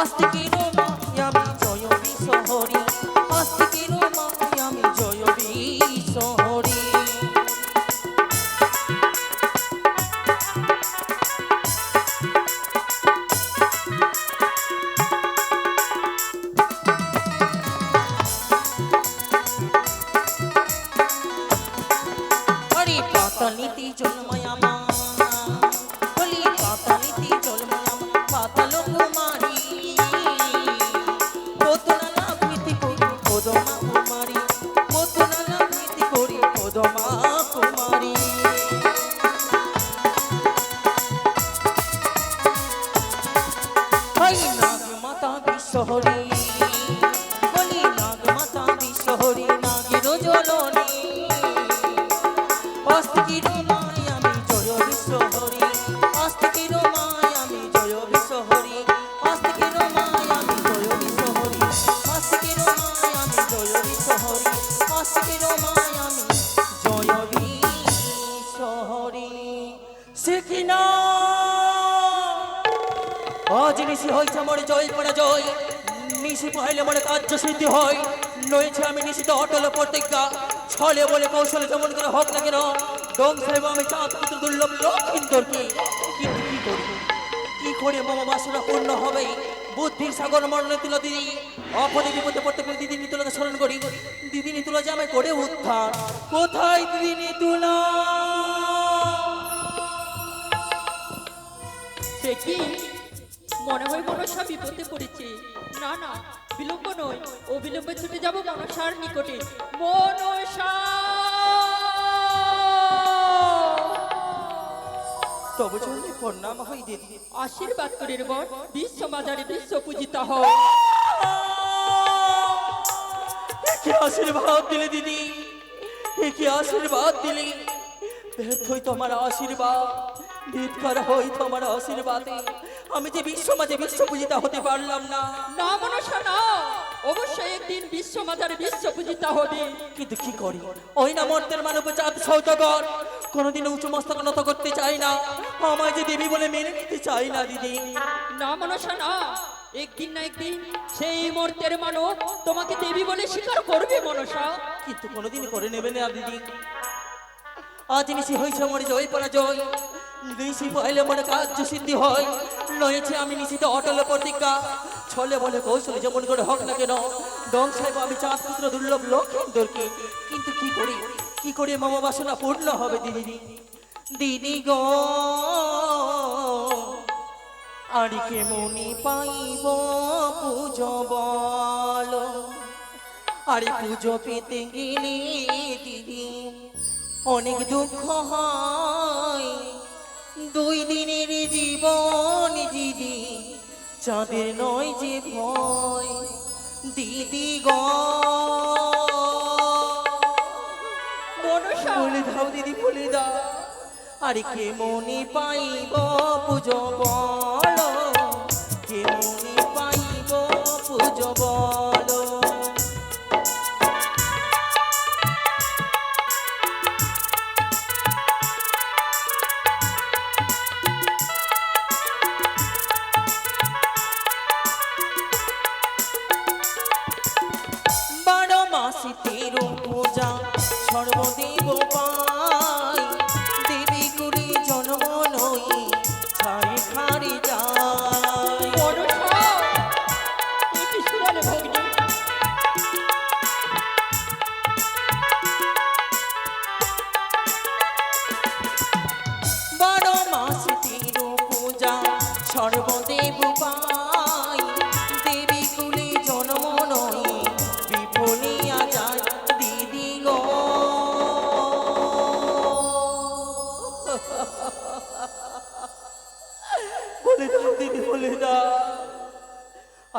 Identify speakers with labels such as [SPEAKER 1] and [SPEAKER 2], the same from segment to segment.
[SPEAKER 1] দশ কিলো শিখিনা। আজ নিশি হইছে মোর জয় পড়া জয়। নিশি পাইলে মোর কার্য সিদ্ধি হয়। নইছে আমি নিশিতে অটল প্রতিজ্ঞা। ছলে বলে কৌশলে যেমন করে হোক না কেন ডোম সাহেব আমি চাঁদ পুত্র দুর্লভ লক্ষিন্দর কি? কিন্তু কি করি? কি করে মামা বাসনা পূর্ণ হবে? বুদ্ধির সাগর মরণে তুলো দিদি। অপদে বিপদে পড়তে পেরে দিদি নিতুলাকে স্মরণ করি। দিদি নিতুলা যে আমায় করে উত্থান কোথায় দিদি নিতুলা?
[SPEAKER 2] সে কি? মনে হয় মনসা বিপদে পড়েছে। না না, বিলম্ব নয়। অবিলম্বে ছুটে যাব মনসার নিকটে। মনসা!
[SPEAKER 1] তবে চললে প্রণাম হই দিদি
[SPEAKER 2] আশীর্বাদ করে রে বর বিশ্ব বাজারে বিশ্ব পূজিতা হও।
[SPEAKER 1] কি আশীর্বাদ দিলে দিদি? কি আশীর্বাদ দিলে? ব্যর্থ হই তোমার আশীর্বাদ। ভিক্ষার হই তোমার আশীর্বাদে। আমি যে বিশ্ব মাঝে বিশ্ব পূজিতা হতে পারলাম না।
[SPEAKER 2] না মনসা না। অবশ্যই একদিন বিশ্ব বাজারে বিশ্ব পূজিতা হবে।
[SPEAKER 1] কিন্তু কি করি? ওই না মর্তের মানব চাঁদ সৌতকর কোনোদিন উঁচু মস্তক নত করতে চাই না। আমায় যে দেবী বলে মেনে নিতে চাই না দিদি।
[SPEAKER 2] না মনসা না। একদিন না একদিন সেই মর্তের মানব তোমাকে দেবী বলে স্বীকার করবে মনসা।
[SPEAKER 1] কিন্তু কোনোদিন করে নেবে না দিদি। আজ নিশি হয়েছে আমার জয় পরাজয় নিশি পাইলে মনে কার্য সিদ্ধি হয়। নয়েছে আমি নিশিতে অটল প্রতিজ্ঞা। ছলে বলে কৌশলে যেমন করে হোক না কেন, ডং সাহেব, আমি চাঁদ পুত্র দুর্লভ লক্ষিন্দরকে কিন্তু কি করি? কি করে মামা বাসনা পূর্ণ হবে দিদি দিদি গো আর কে মনি পাইব পুজো বলো। আরে পুজো পেতে গেলে দিদি অনেক দুঃখ হয়। দুই দিনের জীবন দিদি চাঁদের নয় যে ভয় দিদি গ। বলে দাও দিদি বলে দাও। আরে কে মনে পাইব পুজো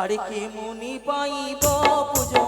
[SPEAKER 1] আরে কে মুনি পাইব পুজো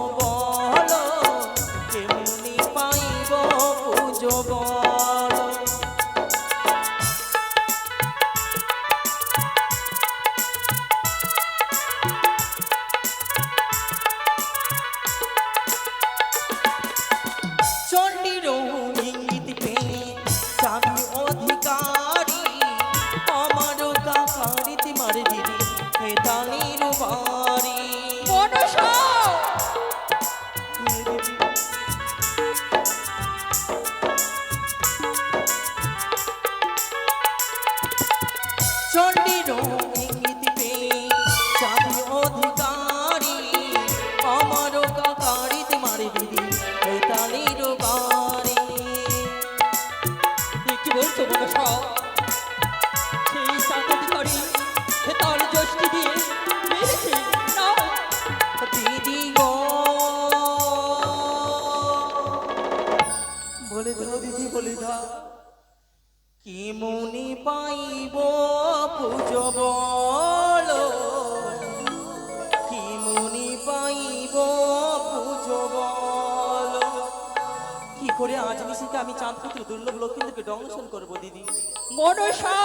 [SPEAKER 1] কি করে আজ নিশিকে আমি চাঁদপুত্র দুর্লভ লক্ষ্মীদেরকে দংশন করব দিদি।
[SPEAKER 2] মনসা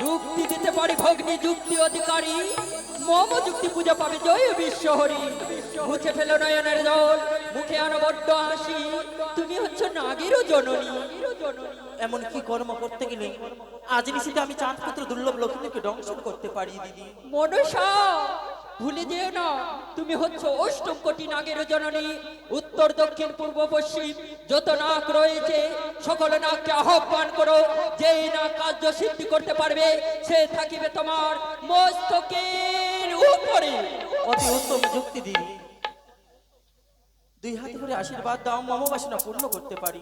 [SPEAKER 2] যুক্তি দিতে পারি ভগ্নি যুক্তি অধিকারী। মম যুক্তি পূজা পাবে জয় বিশ্বহরি। মুছে ফেলো নয়নের জল মুখে আনো বড্ড হাসি। তুমি হচ্ছ নাগেরও জননী।
[SPEAKER 1] এমন কি কর্ম করতে গেলে আজ নিশিতে আমি চাঁদপুত্র দুর্লভ লক্ষ্মীদেরকে দংশন করতে পারি দিদি?
[SPEAKER 2] মনসা ভুলে যেও না, তুমি হচ্ছ অষ্টম কোটি নাগের জননী। উত্তর, দক্ষিণ, পূর্ব, পশ্চিম, যত নাক রয়েছে, সকল নাককে আহ্বান করো, যেই না কার্য সিদ্ধি করতে পারবে, সে থাকিবে তোমার মস্তকের উপরে।
[SPEAKER 1] অতি উত্তম যুক্তি দিদি দুই হাতে করে আশীর্বাদ দাও মম বাসনা পূর্ণ করতে পারি।